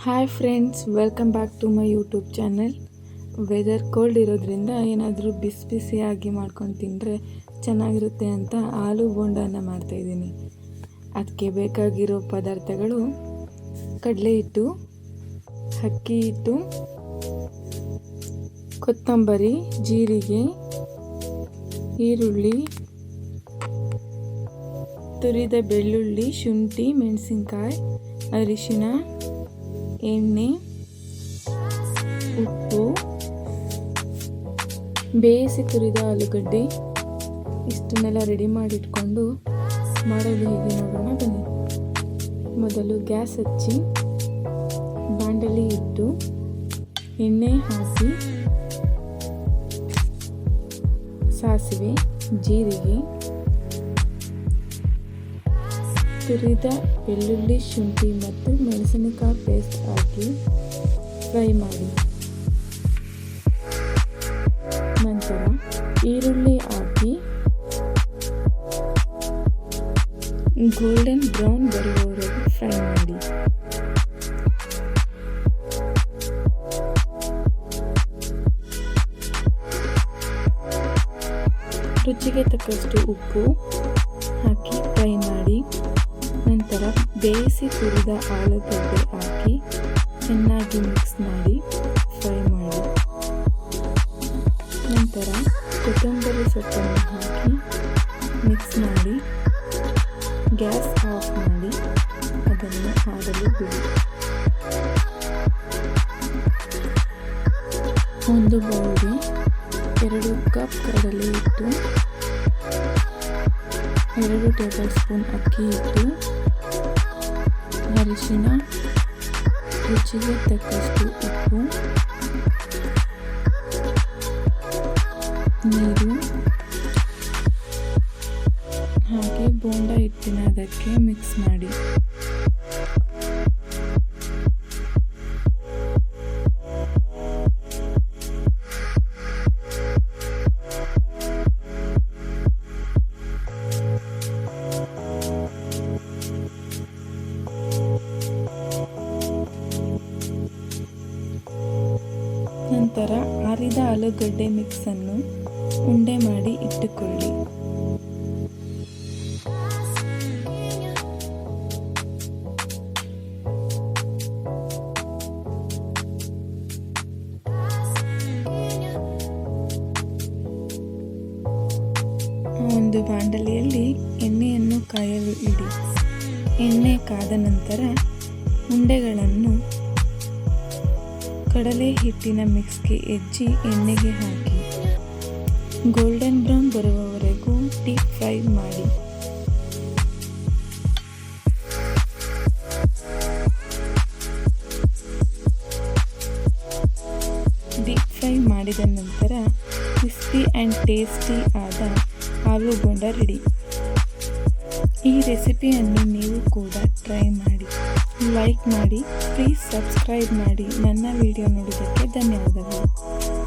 Hi friends welcome back to my YouTube channel weather cold ಇರೋದ್ರಿಂದ ಏನಾದರೂ ಬಿಸಿ ಬಿಸಿಯಾಗಿ ಮಾಡ್ಕೊಂಡು ತಿಂದರೆ ಚೆನ್ನಾಗಿರುತ್ತೆ ಅಂತ ಆಲೂ ಬೋಂಡನ ಮಾಡ್ತಾಯಿದ್ದೀನಿ ಅದಕ್ಕೆ ಬೇಕಾಗಿರೋ ಪದಾರ್ಥಗಳು ಕಡಲೆ ಹಿಟ್ಟು, ಅಕ್ಕಿ ಹಿಟ್ಟು, ಕೊತ್ತಂಬರಿ, ಜೀರಿಗೆ, ಈರುಳ್ಳಿ, ತುರಿದ ಬೆಳ್ಳುಳ್ಳಿ, ಶುಂಠಿ, ಮೆಣಸಿನ್ಕಾಯಿ ಅರಿಶಿನ ಎಣ್ಣೆ, ಉಪ್ಪು, ಬೇಯಿಸಿ ತುರಿದ ಆಲೂಗಡ್ಡೆ, ಇಷ್ಟನ್ನೆಲ್ಲ ರೆಡಿ ಮಾಡಿಟ್ಕೊಂಡು ಮಾಡೋದು ಹೇಗೆ ನೋಡೋಣ ಬನ್ನಿ. ಮೊದಲು ಗ್ಯಾಸ್ ಹಚ್ಚಿ ಬಾಂಡಲಿ ಇಟ್ಟು ಎಣ್ಣೆ ಹಾಕಿ ಸಾಸಿವೆ, ಜೀರಿಗೆ ತುರಿದ ಬೆಳ್ಳುಳ್ಳಿ, ಶುಂಠಿ ಮತ್ತು ಮೆಣಸಿನಕಾಯಿ ಪೇಸ್ಟ್ ಹಾಕಿ ಫ್ರೈ ಮಾಡಿ. ನಂತರ ಈರುಳ್ಳಿ ಹಾಕಿ ಗೋಲ್ಡನ್ ಬ್ರೌನ್ ಬರುವವರೆಗೂ ಫ್ರೈ ಮಾಡಿ. ರುಚಿಗೆ ತಕ್ಕಷ್ಟು ಉಪ್ಪು ಹಾಕಿ ಬೇಯಿಸಿ ತುರಿದ ಆಲೂಗಡ್ಡೆ ಹಾಕಿ ಚೆನ್ನಾಗಿ ಮಿಕ್ಸ್ ಮಾಡಿ ಫ್ರೈ ಮಾಡಿ. ನಂತರ ಕೊತ್ತಂಬರಿ ಸೊಪ್ಪನ್ನು ಹಾಕಿ ಮಿಕ್ಸ್ ಮಾಡಿ, ಗ್ಯಾಸ್ ಆಫ್ ಮಾಡಿ ಅದನ್ನು ಆಡಲು ಬಿಡಿ. ಒಂದು ಬೌಲ್ಗೆ ಎರಡು ಕಪ್ ಕಡಲೆ ಹಿಟ್ಟು, ಎರಡು ಟೇಬಲ್ ಸ್ಪೂನ್ ಅಕ್ಕಿ ಹಿಟ್ಟು ಅರಿಶಿನ ರುಚಿಗೆ ತಕ್ಕಷ್ಟು ಉಪ್ಪು ನೀರು ಹಾಗೆ ಬೋಂಡ ಹಿಟ್ಟಿನ ಅದಕ್ಕೆ ಮಿಕ್ಸ್ ಮಾಡಿ. ನಂತರ ಆರಿದ ಆಲೂಗಡ್ಡೆ ಮಿಕ್ಸನ್ನು ಉಂಡೆ ಮಾಡಿ ಇಟ್ಟುಕೊಳ್ಳಿ. ಒಂದು ಬಾಂಡಲಿಯಲ್ಲಿ ಎಣ್ಣೆಯನ್ನು ಕಾಯಲು ಇಡಿ. ಎಣ್ಣೆ ಕಾದ ನಂತರ ಉಂಡೆಗಳನ್ನು ಕಡಲೆ ಹಿಟ್ಟಿನ ಮಿಕ್ಸ್ಗೆ ಹೆಜ್ಜಿ ಎಣ್ಣೆಗೆ ಹಾಕಿ. ಗೋಲ್ಡನ್ ಬ್ರೌನ್ ಬರುವವರೆಗೂ ಡೀಪ್ ಫ್ರೈ ಮಾಡಿ. ಡೀಪ್ ಫ್ರೈ ಮಾಡಿದ ನಂತರ ಕ್ರಿಸ್ಪಿ ಆ್ಯಂಡ್ ಟೇಸ್ಟಿ ಆದ ಆಲೂ ಬೋಂಡ ರೆಡಿ ಈ ರೆಸಿಪಿಯನ್ನು ನೀವು ಕೂಡ ಟ್ರೈ ಮಾಡಿ. ಲೈಕ್ ಮಾಡಿ ಪ್ಲೀಸ್ ಸಬ್ಸ್ಕ್ರೈಬ್ ಮಾಡಿ. ನನ್ನ ವಿಡಿಯೋ ನೋಡಿದ್ದಕ್ಕೆ ಧನ್ಯವಾದಗಳು.